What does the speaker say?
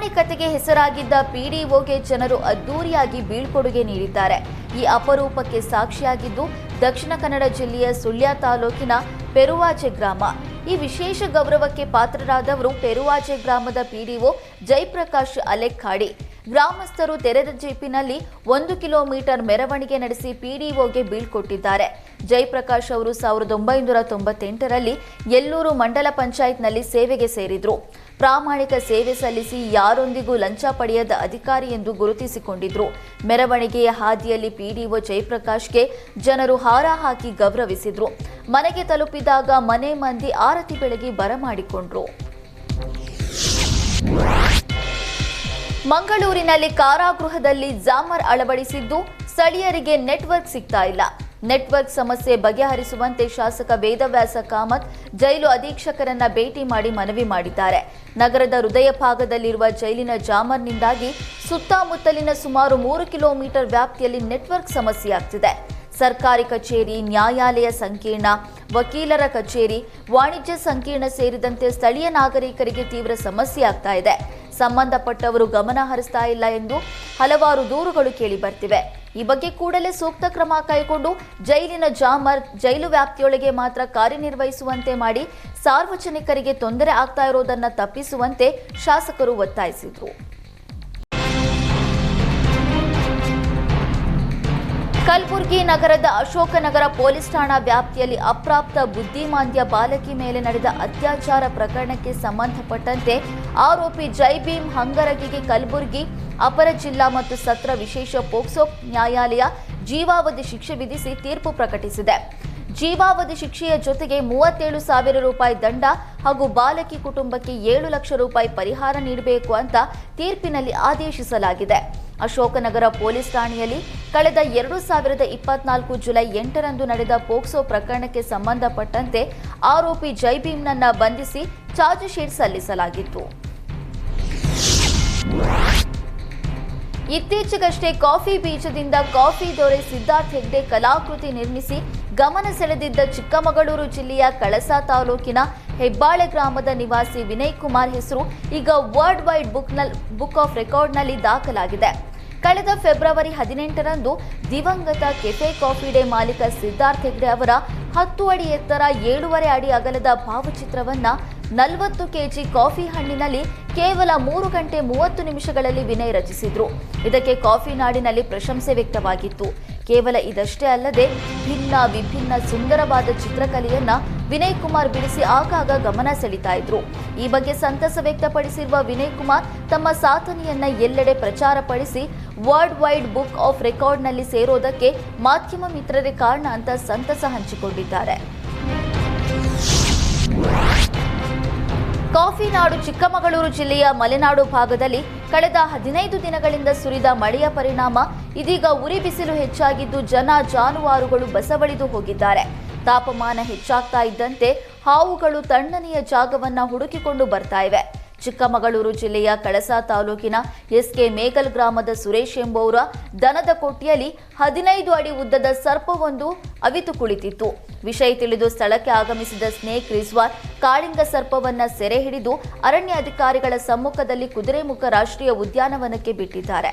ಪ್ರಾಮಾಣಿಕತೆಗೆ ಹೆಸರಾಗಿದ್ದ ಪಿಡಿಒಗೆ ಜನರು ಅದ್ದೂರಿಯಾಗಿ ಬೀಳ್ಕೊಡುಗೆ ನೀಡಿದ್ದಾರೆ. ಈ ಅಪರೂಪಕ್ಕೆ ಸಾಕ್ಷಿಯಾಗಿದ್ದು, ದಕ್ಷಿಣ ಕನ್ನಡ ಜಿಲ್ಲೆಯ ಸುಳ್ಯ ತಾಲೂಕಿನ ಪೆರುವಾಜೆ ಗ್ರಾಮ. ಈ ವಿಶೇಷ ಗೌರವಕ್ಕೆ ಪಾತ್ರರಾದವರು ಪೆರುವಾಜೆ ಗ್ರಾಮದ ಪಿಡಿಒ ಜಯಪ್ರಕಾಶ್ ಅಲೆಕ್ಕಾಡಿ. ಗ್ರಾಮಸ್ಥರು ತೆರೆದ ಜೀಪಿನಲ್ಲಿ ಒಂದು ಕಿಲೋಮೀಟರ್ ಮೆರವಣಿಗೆ ನಡೆಸಿ ಪಿಡಿಒಗೆ ಬೀಳ್ಕೊಟ್ಟಿದ್ದಾರೆ ಜಯಪ್ರಕಾಶ್ ಅವರು ಸಾವಿರದ ಒಂಬೈನೂರ ತೊಂಬತ್ತೆಂಟರಲ್ಲಿ ಎಲ್ಲೂರು ಮಂಡಲ ಪಂಚಾಯತ್ನಲ್ಲಿ ಸೇವೆಗೆ ಸೇರಿದ್ರು. ಪ್ರಾಮಾಣಿಕ ಸೇವೆ ಸಲ್ಲಿಸಿ ಯಾರೊಂದಿಗೂ ಲಂಚ ಪಡೆಯದ ಅಧಿಕಾರಿ ಎಂದು ಗುರುತಿಸಿಕೊಂಡಿದ್ರು. ಮೆರವಣಿಗೆಯ ಹಾದಿಯಲ್ಲಿ ಪಿಡಿಒ ಜಯಪ್ರಕಾಶ್ಗೆ ಜನರು ಹಾರ ಹಾಕಿ ಗೌರವಿಸಿದ್ರು. ಮನೆಗೆ ತಲುಪಿದಾಗ ಮನೆ ಮಂದಿ ಆರತಿ ಬೆಳಗಿ ಬರಮಾಡಿಕೊಂಡ್ರು. ಮಂಗಳೂರಿನಲ್ಲಿ ಕಾರಾಗೃಹದಲ್ಲಿ ಜಾಮರ್ ಅಳವಡಿಸಿದ್ದು ಸ್ಥಳೀಯರಿಗೆ ನೆಟ್ವರ್ಕ್ ಸಿಗ್ತಾ ಇಲ್ಲ. ನೆಟ್ವರ್ಕ್ ಸಮಸ್ಯೆ ಬಗೆಹರಿಸುವಂತೆ ಶಾಸಕ ವೇದವ್ಯಾಸ ಕಾಮತ್ ಜೈಲು ಅಧೀಕ್ಷಕರನ್ನ ಭೇಟಿ ಮಾಡಿ ಮನವಿ ಮಾಡಿದ್ದಾರೆ. ನಗರದ ಹೃದಯ ಭಾಗದಲ್ಲಿರುವ ಜೈಲಿನ ಜಾಮರ್ನಿಂದಾಗಿ ಸುತ್ತಮುತ್ತಲಿನ ಸುಮಾರು ಮೂರು ಕಿಲೋಮೀಟರ್ ವ್ಯಾಪ್ತಿಯಲ್ಲಿ ನೆಟ್ವರ್ಕ್ ಸಮಸ್ಯೆಯಾಗ್ತಿದೆ. ಸರ್ಕಾರಿ ಕಚೇರಿ, ನ್ಯಾಯಾಲಯ ಸಂಕೀರ್ಣ, ವಕೀಲರ ಕಚೇರಿ, ವಾಣಿಜ್ಯ ಸಂಕೀರ್ಣ ಸೇರಿದಂತೆ ಸ್ಥಳೀಯ ನಾಗರಿಕರಿಗೆ ತೀವ್ರ ಸಮಸ್ಯೆ ಆಗ್ತಾ ಇದೆ. ಸಂಬಂಧಪಟ್ಟವರು ಗಮನ ಹರಿಸ್ತಾ ಇಲ್ಲ ಎಂದು ಹಲವಾರು ದೂರುಗಳು ಕೇಳಿ ಬರ್ತಿವೆ. ಈ ಬಗ್ಗೆ ಕೂಡಲೇ ಸೂಕ್ತ ಕ್ರಮ ಕೈಗೊಂಡು ಜೈಲಿನ ಜಾಮರ್, ಜೈಲು ವ್ಯಾಪ್ತಿಯೊಳಗೆ ಮಾತ್ರ ಕಾರ್ಯನಿರ್ವಹಿಸುವಂತೆ ಮಾಡಿ ಸಾರ್ವಜನಿಕರಿಗೆ ತೊಂದರೆ ಆಗ್ತಾ ಇರೋದನ್ನು ತಪ್ಪಿಸುವಂತೆ ಶಾಸಕರು ಒತ್ತಾಯಿಸಿದರು. ಕಲಬುರಗಿ ನಗರದ ಅಶೋಕನಗರ ಪೊಲೀಸ್ ಠಾಣಾ ವ್ಯಾಪ್ತಿಯಲ್ಲಿ ಅಪ್ರಾಪ್ತ ಬುದ್ಧಿಮಾಂದ್ಯ ಬಾಲಕಿ ಮೇಲೆ ನಡೆದ ಅತ್ಯಾಚಾರ ಪ್ರಕರಣಕ್ಕೆ ಸಂಬಂಧಪಟ್ಟಂತೆ ಆರೋಪಿ ಜೈಭೀಮ್ ಹಂಗರಗಿಗೆ ಕಲಬುರಗಿ, ಅಪರ ಜಿಲ್ಲಾ ಮತ್ತು ಸತ್ರ ವಿಶೇಷ ಪೋಕ್ಸೋ ನ್ಯಾಯಾಲಯ ಜೀವಾವಧಿ ಶಿಕ್ಷೆ ವಿಧಿಸಿ ತೀರ್ಪು ಪ್ರಕಟಿಸಿದೆ. ಜೀವಾವಧಿ ಶಿಕ್ಷೆಯ ಜೊತೆಗೆ ಮೂವತ್ತೇಳು ಸಾವಿರ ರೂಪಾಯಿ ದಂಡ ಹಾಗೂ ಬಾಲಕಿ ಕುಟುಂಬಕ್ಕೆ ಏಳು ಲಕ್ಷ ರೂಪಾಯಿ ಪರಿಹಾರ ನೀಡಬೇಕು ಅಂತ ತೀರ್ಪಿನಲ್ಲಿ ಆದೇಶಿಸಲಾಗಿದೆ. ಅಶೋಕನಗರ ಪೊಲೀಸ್ ಠಾಣೆಯಲ್ಲಿ ಕಳೆದ ಎರಡು ಸಾವಿರದ ಇಪ್ಪತ್ನಾಲ್ಕು ಜುಲೈ ಎಂಟರಂದು ನಡೆದ ಪೋಕ್ಸೋ ಪ್ರಕರಣಕ್ಕೆ ಸಂಬಂಧಪಟ್ಟಂತೆ ಆರೋಪಿ ಜೈಭೀಮ್ನನ್ನ ಬಂಧಿಸಿ ಚಾರ್ಜ್ ಶೀಟ್ ಸಲ್ಲಿಸಲಾಗಿತ್ತು. ಇತ್ತೀಚೆಗಷ್ಟೇ ಕಾಫಿ ಬೀಜದಿಂದ ಕಾಫಿ ದೊರೆ ಸಿದ್ಧಾರ್ಥ್ ಹೆಗ್ಡೆ ಕಲಾಕೃತಿ ನಿರ್ಮಿಸಿ ಗಮನ ಸೆಳೆದಿದ್ದ ಚಿಕ್ಕಮಗಳೂರು ಜಿಲ್ಲೆಯ ಕಳಸಾ ತಾಲೂಕಿನ ಹೆಬ್ಬಾಳೆ ಗ್ರಾಮದ ನಿವಾಸಿ ವಿನಯ್ ಕುಮಾರ್ ಹೆಸರು ಈಗ ವರ್ಲ್ಡ್ ವೈಡ್ ಬುಕ್ ಆಫ್ ರೆಕಾರ್ಡ್ನಲ್ಲಿ ದಾಖಲಾಗಿದೆ. ಕಳೆದ ಫೆಬ್ರವರಿ ಹದಿನೆಂಟರಂದು ದಿವಂಗತ ಕೆಫೆ ಕಾಫಿ ಡೇ ಮಾಲೀಕ ಸಿದ್ಧಾರ್ಥ್ ಹೆಗ್ಡೆ ಅವರ ಹತ್ತು ಅಡಿ ಎತ್ತರ ಏಳೂವರೆ ಅಡಿ ಅಗಲದ ಭಾವಚಿತ್ರವನ್ನ ನಲವತ್ತು ಕೆಜಿ ಕಾಫಿ ಹಣ್ಣಿನಲ್ಲಿ ಕೇವಲ ಮೂರು ಗಂಟೆ ಮೂವತ್ತು ನಿಮಿಷಗಳಲ್ಲಿ ವಿನಯ್ ರಚಿಸಿದ್ರು. ಇದಕ್ಕೆ ಕಾಫಿ ನಾಡಿನಲ್ಲಿ ಪ್ರಶಂಸೆ ವ್ಯಕ್ತವಾಗಿತ್ತು. ಕೇವಲ ಇದಷ್ಟೇ ಅಲ್ಲದೆ, ಭಿನ್ನ ವಿಭಿನ್ನ ಸುಂದರವಾದ ಚಿತ್ರಕಲೆಯನ್ನ ವಿನಯ್ ಕುಮಾರ್ ಬಿಡಿಸಿ ಆಗಾಗ ಗಮನ ಸೆಳೀತಾ ಇದ್ರು. ಈ ಬಗ್ಗೆ ಸಂತಸ ವ್ಯಕ್ತಪಡಿಸಿರುವ ವಿನಯ್ ಕುಮಾರ್ ತಮ್ಮ ಸಾಧನೆಯನ್ನ ಎಲ್ಲೆಡೆ ಪ್ರಚಾರಪಡಿಸಿ ವರ್ಲ್ಡ್ ವೈಡ್ ಬುಕ್ ಆಫ್ ರೆಕಾರ್ಡ್ನಲ್ಲಿ ಸೇರೋದಕ್ಕೆ ಮಾಧ್ಯಮ ಮಿತ್ರರೇ ಕಾರಣ ಅಂತ ಸಂತಸ ಹಂಚಿಕೊಂಡಿದ್ದಾರೆ. ಕಾಫಿ ನಾಡು ಚಿಕ್ಕಮಗಳೂರು ಜಿಲ್ಲೆಯ ಮಲೆನಾಡು ಭಾಗದಲ್ಲಿ ಕಳೆದ ಹದಿನೈದು ದಿನಗಳಿಂದ ಸುರಿದ ಮಳೆಯ ಪರಿಣಾಮ ಇದೀಗ ಉರಿ ಬಿಸಿಲು ಹೆಚ್ಚಾಗಿದ್ದು ಜನ ಜಾನುವಾರುಗಳು ಬಸವಳಿದು ಹೋಗಿದ್ದಾರೆ. ತಾಪಮಾನ ಹೆಚ್ಚಾಗ್ತಾ ಇದ್ದಂತೆ ಹಾವುಗಳು ತಣ್ಣನೆಯ ಜಾಗವನ್ನ ಹುಡುಕಿಕೊಂಡು ಬರ್ತಾ ಇವೆ. ಚಿಕ್ಕಮಗಳೂರು ಜಿಲ್ಲೆಯ ಕಳಸಾ ತಾಲೂಕಿನ ಎಸ್ಕೆ ಮೇಗಲ್ ಗ್ರಾಮದ ಸುರೇಶ್ ಎಂಬುವರ ದನದ ಕೊಟ್ಟಿಯಲ್ಲಿ ಹದಿನೈದು ಅಡಿ ಉದ್ದದ ಸರ್ಪವೊಂದು ಅವಿತು ಕುಳಿತಿತ್ತು. ವಿಷಯ ತಿಳಿದು ಸ್ಥಳಕ್ಕೆ ಆಗಮಿಸಿದ ಸ್ನೇಕ್ ರಿಜ್ವಾನ್ ಕಾಳಿಂಗ ಸರ್ಪವನ್ನ ಸೆರೆ ಹಿಡಿದು ಅರಣ್ಯ ಅಧಿಕಾರಿಗಳ ಸಮ್ಮುಖದಲ್ಲಿ ಕುದುರೆಮುಖ ರಾಷ್ಟ್ರೀಯ ಉದ್ಯಾನವನಕ್ಕೆ ಬಿಟ್ಟಿದ್ದಾರೆ.